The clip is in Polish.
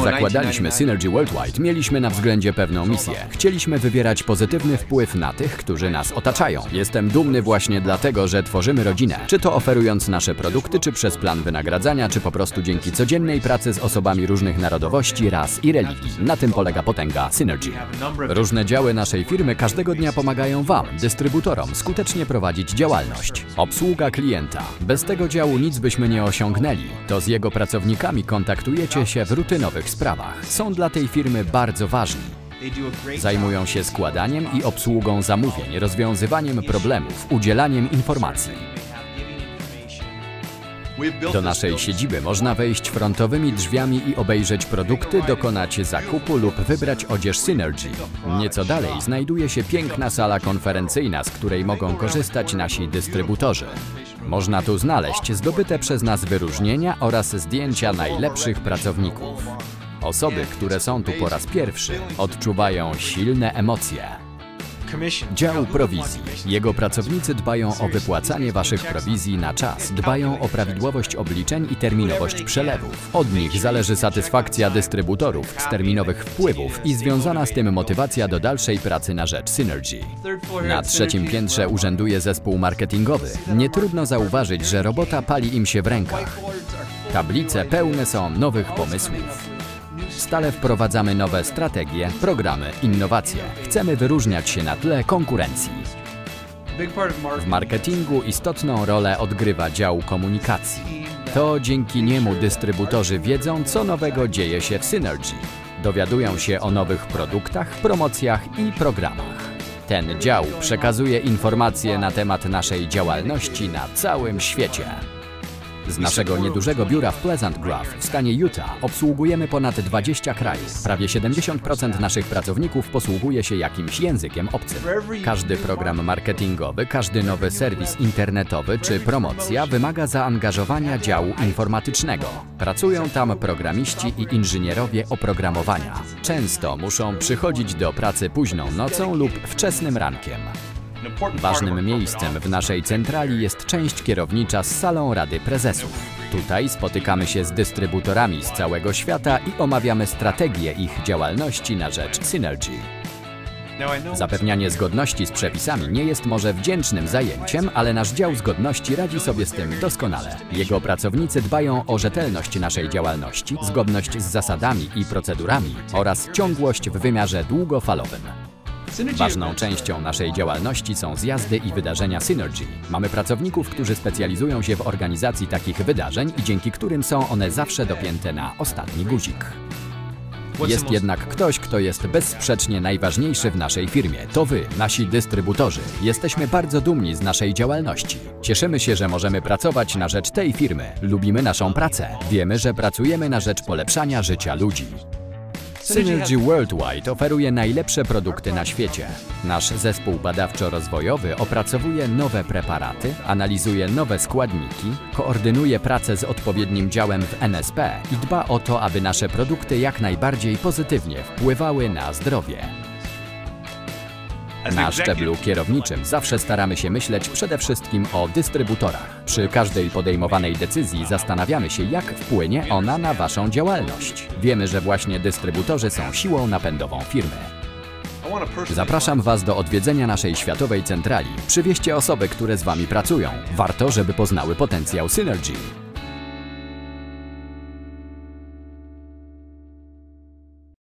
Gdy zakładaliśmy Synergy Worldwide, mieliśmy na względzie pewną misję. Chcieliśmy wywierać pozytywny wpływ na tych, którzy nas otaczają. Jestem dumny właśnie dlatego, że tworzymy rodzinę. Czy to oferując nasze produkty, czy przez plan wynagradzania, czy po prostu dzięki codziennej pracy z osobami różnych narodowości, ras i religii. Na tym polega potęga Synergy. Różne działy naszej firmy każdego dnia pomagają Wam, dystrybutorom, skutecznie prowadzić działalność. Obsługa klienta. Bez tego działu nic byśmy nie osiągnęli. To z jego pracownikami kontaktujecie się w rutynowych sprawach. Są dla tej firmy bardzo ważni. Zajmują się składaniem i obsługą zamówień, rozwiązywaniem problemów, udzielaniem informacji. Do naszej siedziby można wejść frontowymi drzwiami i obejrzeć produkty, dokonać zakupu lub wybrać odzież Synergy. Nieco dalej znajduje się piękna sala konferencyjna, z której mogą korzystać nasi dystrybutorzy. Można tu znaleźć zdobyte przez nas wyróżnienia oraz zdjęcia najlepszych pracowników. Osoby, które są tu po raz pierwszy, odczuwają silne emocje. Dział prowizji. Jego pracownicy dbają o wypłacanie Waszych prowizji na czas, dbają o prawidłowość obliczeń i terminowość przelewów. Od nich zależy satysfakcja dystrybutorów z terminowych wpływów i związana z tym motywacja do dalszej pracy na rzecz Synergy. Na trzecim piętrze urzęduje zespół marketingowy. Nie trudno zauważyć, że robota pali im się w rękach. Tablice pełne są nowych pomysłów. Stale wprowadzamy nowe strategie, programy, innowacje. Chcemy wyróżniać się na tle konkurencji. W marketingu istotną rolę odgrywa dział komunikacji. To dzięki niemu dystrybutorzy wiedzą, co nowego dzieje się w Synergy. Dowiadują się o nowych produktach, promocjach i programach. Ten dział przekazuje informacje na temat naszej działalności na całym świecie. Z naszego niedużego biura w Pleasant Grove w stanie Utah obsługujemy ponad 20 krajów. Prawie 70% naszych pracowników posługuje się jakimś językiem obcym. Każdy program marketingowy, każdy nowy serwis internetowy czy promocja wymaga zaangażowania działu informatycznego. Pracują tam programiści i inżynierowie oprogramowania. Często muszą przychodzić do pracy późną nocą lub wczesnym rankiem. Ważnym miejscem w naszej centrali jest część kierownicza z salą Rady Prezesów. Tutaj spotykamy się z dystrybutorami z całego świata i omawiamy strategię ich działalności na rzecz Synergy. Zapewnianie zgodności z przepisami nie jest może wdzięcznym zajęciem, ale nasz dział zgodności radzi sobie z tym doskonale. Jego pracownicy dbają o rzetelność naszej działalności, zgodność z zasadami i procedurami oraz ciągłość w wymiarze długofalowym. Ważną częścią naszej działalności są zjazdy i wydarzenia Synergy. Mamy pracowników, którzy specjalizują się w organizacji takich wydarzeń i dzięki którym są one zawsze dopięte na ostatni guzik. Jest jednak ktoś, kto jest bezsprzecznie najważniejszy w naszej firmie. To Wy, nasi dystrybutorzy. Jesteśmy bardzo dumni z naszej działalności. Cieszymy się, że możemy pracować na rzecz tej firmy. Lubimy naszą pracę. Wiemy, że pracujemy na rzecz polepszania życia ludzi. Synergy Worldwide oferuje najlepsze produkty na świecie. Nasz zespół badawczo-rozwojowy opracowuje nowe preparaty, analizuje nowe składniki, koordynuje pracę z odpowiednim działem w NSP i dba o to, aby nasze produkty jak najbardziej pozytywnie wpływały na zdrowie. Na szczeblu kierowniczym zawsze staramy się myśleć przede wszystkim o dystrybutorach. Przy każdej podejmowanej decyzji zastanawiamy się, jak wpłynie ona na Waszą działalność. Wiemy, że właśnie dystrybutorzy są siłą napędową firmy. Zapraszam Was do odwiedzenia naszej światowej centrali. Przywieźcie osoby, które z Wami pracują. Warto, żeby poznały potencjał Synergy.